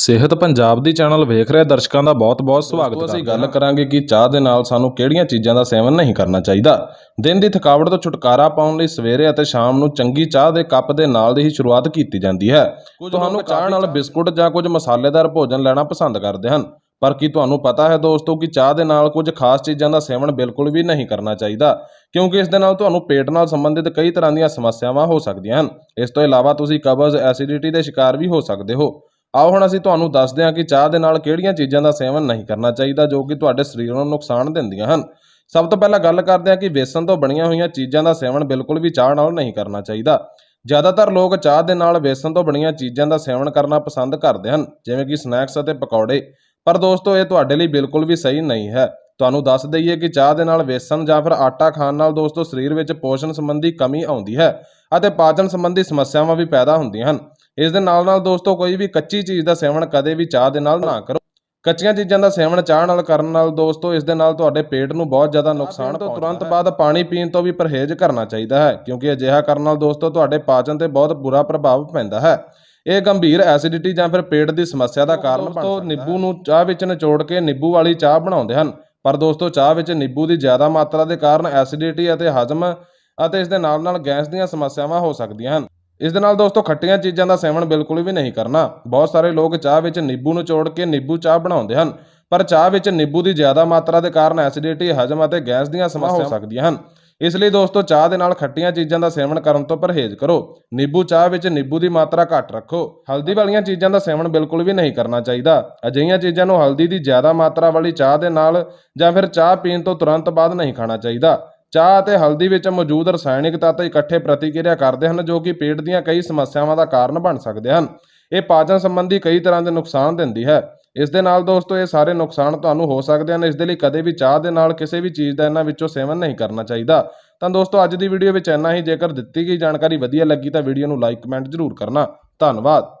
ਸਿਹਤ ਪੰਜਾਬ ਦੀ ਚੈਨਲ ਵੇਖ ਰਹੇ ਦਰਸ਼ਕਾਂ ਦਾ ਬਹੁਤ-ਬਹੁਤ ਸਵਾਗਤ ਅਸੀਂ ਗੱਲ ਕਰਾਂਗੇ ਕਿ ਚਾਹ ਦੇ ਨਾਲ ਸਾਨੂੰ ਕਿਹੜੀਆਂ ਚੀਜ਼ਾਂ ਦਾ ਸੇਵਨ ਨਹੀਂ ਕਰਨਾ ਚਾਹੀਦਾ? ਦਿਨ ਦੀ ਥਕਾਵਟ ਤੋਂ ਛੁਟਕਾਰਾ ਪਾਉਣ ਲਈ ਸਵੇਰੇ ਅਤੇ ਸ਼ਾਮ ਨੂੰ ਚੰਗੀ ਚਾਹ ਦੇ ਕੱਪ ਦੇ ਨਾਲ ਦੀ ਹੀ ਸ਼ੁਰੂਆਤ ਕੀਤੀ ਜਾਂਦੀ ਹੈ। ਤੁਹਾਨੂੰ ਚਾਹ ਨਾਲ ਬਿਸਕੁਟ ਜਾਂ ਕੁਝ ਮਸਾਲੇਦਾਰ ਭੋਜਨ ਲੈਣਾ ਪਸੰਦ ਕਰਦੇ ਹਨ। ਪਰ ਕੀ ਤੁਹਾਨੂੰ ਪਤਾ ਹੈ ਦੋਸਤੋ ਕਿ ਚਾਹ ਦੇ ਨਾਲ ਕੁਝ ਖਾਸ ਚੀਜ਼ਾਂ ਦਾ ਸੇਵਨ ਬਿਲਕੁਲ ਵੀ ਨਹੀਂ ਕਰਨਾ ਚਾਹੀਦਾ? ਕਿਉਂਕਿ ਇਸ ਦੇ ਨਾਲ ਤੁਹਾਨੂੰ ਪੇਟ ਨਾਲ ਸੰਬੰਧਿਤ ਕਈ ਤਰ੍ਹਾਂ ਦੀਆਂ ਸਮੱਸਿਆਵਾਂ ਹੋ ਸਕਦੀਆਂ ਹਨ। ਇਸ ਤੋਂ ਇਲਾਵਾ ਤੁਸੀਂ ਕਬਜ਼ ਐਸਿਡਿਟੀ ਦੇ ਸ਼ਿਕਾਰ ਵੀ ਹੋ ਸਕਦੇ ਹੋ। ਆਓ ਹੁਣ ਅਸੀਂ ਤੁਹਾਨੂੰ ਦੱਸਦੇ ਹਾਂ ਕਿ ਚਾਹ ਦੇ ਨਾਲ ਕਿਹੜੀਆਂ ਚੀਜ਼ਾਂ ਦਾ ਸੇਵਨ ਨਹੀਂ ਕਰਨਾ ਚਾਹੀਦਾ ਜੋ ਕਿ ਤੁਹਾਡੇ ਸਰੀਰ ਨੂੰ ਨੁਕਸਾਨ ਦਿੰਦੀਆਂ ਹਨ। ਸਭ ਤੋਂ ਪਹਿਲਾਂ ਗੱਲ ਕਰਦੇ ਹਾਂ ਕਿ ਵੇਸਣ ਤੋਂ ਬਣੀਆਂ ਹੋਈਆਂ ਚੀਜ਼ਾਂ ਦਾ ਸੇਵਨ ਬਿਲਕੁਲ ਵੀ ਚਾਹ ਨਾਲ ਨਹੀਂ ਕਰਨਾ ਚਾਹੀਦਾ। ਜ਼ਿਆਦਾਤਰ ਲੋਕ ਚਾਹ ਦੇ ਨਾਲ ਵੇਸਣ ਤੋਂ ਬਣੀਆਂ ਚੀਜ਼ਾਂ ਦਾ ਸੇਵਨ ਕਰਨਾ ਪਸੰਦ ਕਰਦੇ ਹਨ, ਜਿਵੇਂ ਕਿ ਸਨੈਕਸ ਅਤੇ ਪਕੌੜੇ। ਪਰ ਦੋਸਤੋ, ਇਹ ਤੁਹਾਡੇ ਲਈ ਬਿਲਕੁਲ ਵੀ ਸਹੀ ਨਹੀਂ ਹੈ। ਤੁਹਾਨੂੰ ਦੱਸ ਦਈਏ ਕਿ ਚਾਹ ਦੇ ਨਾਲ ਵੇਸਣ ਜਾਂ ਫਿਰ ਆਟਾ ਖਾਣ ਨਾਲ ਦੋਸਤੋ, ਸਰੀਰ ਵਿੱਚ ਪੋਸ਼ਣ ਸੰਬੰਧੀ ਕਮੀ ਆਉਂਦੀ ਹੈ ਅਤੇ ਪਾਚਨ ਸੰਬੰਧੀ ਸਮੱਸਿਆਵਾਂ ਵੀ ਪੈਦਾ ਹੁੰਦੀਆਂ ਹਨ। ਇਸ ਦੇ ਨਾਲ ਨਾਲ ਦੋਸਤੋ ਕੋਈ ਵੀ ਕੱਚੀ ਚੀਜ਼ ਦਾ ਸੇਵਨ ਕਦੇ ਵੀ ਚਾਹ ਦੇ ਨਾਲ ਨਾ ਕਰੋ। ਕੱਚੀਆਂ ਚੀਜ਼ਾਂ ਦਾ ਸੇਵਨ ਚਾਹ ਨਾਲ ਕਰਨ ਨਾਲ ਦੋਸਤੋ ਇਸ ਦੇ ਨਾਲ ਤੁਹਾਡੇ ਪੇਟ ਨੂੰ ਬਹੁਤ ਜ਼ਿਆਦਾ ਨੁਕਸਾਨ ਤੋਂ ਤੁਰੰਤ ਬਾਅਦ ਪਾਣੀ ਪੀਣ ਤੋਂ ਵੀ ਪਰਹੇਜ਼ ਕਰਨਾ ਚਾਹੀਦਾ ਹੈ ਕਿਉਂਕਿ ਅਜਿਹਾ ਕਰਨ ਨਾਲ ਦੋਸਤੋ ਤੁਹਾਡੇ ਪਾਚਨ ਤੇ ਬਹੁਤ ਬੁਰਾ ਪ੍ਰਭਾਵ ਪੈਂਦਾ ਹੈ। ਇਹ ਗੰਭੀਰ ਐਸਿਡਿਟੀ ਜਾਂ ਫਿਰ ਪੇਟ ਦੀ ਸਮੱਸਿਆ ਦਾ ਕਾਰਨ ਬਣ ਸਕਦਾ ਹੈ। ਨਿੰਬੂ ਨੂੰ ਚਾਹ ਵਿੱਚ ਨਿਚੋੜ ਕੇ ਨਿੰਬੂ ਵਾਲੀ ਚਾਹ ਬਣਾਉਂਦੇ ਹਨ ਪਰ ਦੋਸਤੋ ਚਾਹ ਵਿੱਚ ਨਿੰਬੂ ਦੀ ਜ਼ਿਆਦਾ ਮਾਤਰਾ ਦੇ ਕਾਰਨ ਐਸਿਡਿਟੀ ਅਤੇ ਹਜ਼ਮ ਅਤੇ ਇਸ ਦੇ ਨਾਲ ਨਾਲ ਗੈਸ ਦੀਆਂ ਸਮੱਸਿਆਵਾਂ ਹੋ ਸਕਦੀਆਂ ਹਨ। ਇਸ ਦੇ ਨਾਲ ਦੋਸਤੋ ਖੱਟੀਆਂ ਚੀਜ਼ਾਂ ਦਾ ਸੇਵਨ ਬਿਲਕੁਲ ਵੀ ਨਹੀਂ ਕਰਨਾ। ਬਹੁਤ ਸਾਰੇ ਲੋਕ ਚਾਹ ਵਿੱਚ ਨਿੰਬੂ ਨਿਚੋੜ ਕੇ ਨਿੰਬੂ ਚਾਹ ਬਣਾਉਂਦੇ ਹਨ ਪਰ ਚਾਹ ਵਿੱਚ ਨਿੰਬੂ ਦੀ ਜ਼ਿਆਦਾ ਮਾਤਰਾ ਦੇ ਕਾਰਨ ਐਸਿਡਿਟੀ ਹਜ਼ਮ ਅਤੇ ਗੈਸ ਦੀਆਂ ਸਮੱਸਿਆਵਾਂ ਹੋ ਸਕਦੀਆਂ ਹਨ। ਇਸ ਲਈ ਦੋਸਤੋ ਚਾਹ ਦੇ ਨਾਲ ਖੱਟੀਆਂ ਚੀਜ਼ਾਂ ਦਾ ਸੇਵਨ ਕਰਨ ਤੋਂ ਪਰਹੇਜ਼ ਕਰੋ। ਨਿੰਬੂ ਚਾਹ ਵਿੱਚ ਨਿੰਬੂ ਦੀ ਮਾਤਰਾ ਘੱਟ ਰੱਖੋ। ਹਲਦੀ ਵਾਲੀਆਂ ਚੀਜ਼ਾਂ ਦਾ ਸੇਵਨ ਬਿਲਕੁਲ ਵੀ ਨਹੀਂ ਕਰਨਾ ਚਾਹੀਦਾ। ਅਜਿਹੀਆਂ ਚੀਜ਼ਾਂ ਨੂੰ ਹਲਦੀ ਦੀ ਜ਼ਿਆਦਾ ਮਾਤਰਾ ਵਾਲੀ ਚਾਹ ਦੇ ਨਾਲ ਜਾਂ ਫਿਰ ਚਾਹ ਪੀਣ ਤੋਂ ਤੁਰੰਤ ਬਾਅਦ ਨਹੀਂ ਖਾਣਾ ਚਾਹੀਦਾ। ਚਾਹ ਅਤੇ ਹਲਦੀ ਵਿੱਚ ਮੌਜੂਦ ਰਸਾਇਣਿਕ ਤੱਤ ਇਕੱਠੇ ਪ੍ਰਤੀਕਿਰਿਆ ਕਰਦੇ ਹਨ, ਜੋ ਕਿ ਪੇਟ ਦੀਆਂ ਕਈ ਸਮੱਸਿਆਵਾਂ ਦਾ ਕਾਰਨ ਬਣ ਸਕਦੇ ਹਨ। ਇਹ ਪਾਚਨ ਸੰਬੰਧੀ ਕਈ ਤਰ੍ਹਾਂ ਦੇ ਨੁਕਸਾਨ ਦਿੰਦੀ ਹੈ। ਇਸ ਦੇ ਨਾਲ ਦੋਸਤੋ, ਇਹ ਸਾਰੇ ਨੁਕਸਾਨ ਤੁਹਾਨੂੰ ਹੋ ਸਕਦੇ ਹਨ। ਇਸ ਦੇ ਲਈ ਕਦੇ ਵੀ ਚਾਹ ਦੇ ਨਾਲ ਕਿਸੇ ਵੀ ਚੀਜ਼ ਦਾ ਇਹਨਾਂ ਵਿੱਚੋਂ ਸੇਵਨ ਨਹੀਂ ਕਰਨਾ ਚਾਹੀਦਾ। ਤਾਂ ਦੋਸਤੋ, ਅੱਜ ਦੀ ਵੀਡੀਓ ਵਿੱਚ ਇੰਨਾ ਹੀ। ਜੇਕਰ ਦਿੱਤੀ ਗਈ ਜਾਣਕਾਰੀ ਵਧੀਆ ਲੱਗੀ ਤਾਂ ਵੀਡੀਓ ਨੂੰ ਲਾਈਕ, ਕਮੈਂਟ ਜ਼ਰੂਰ ਕਰਨਾ। ਧੰਨਵਾਦ।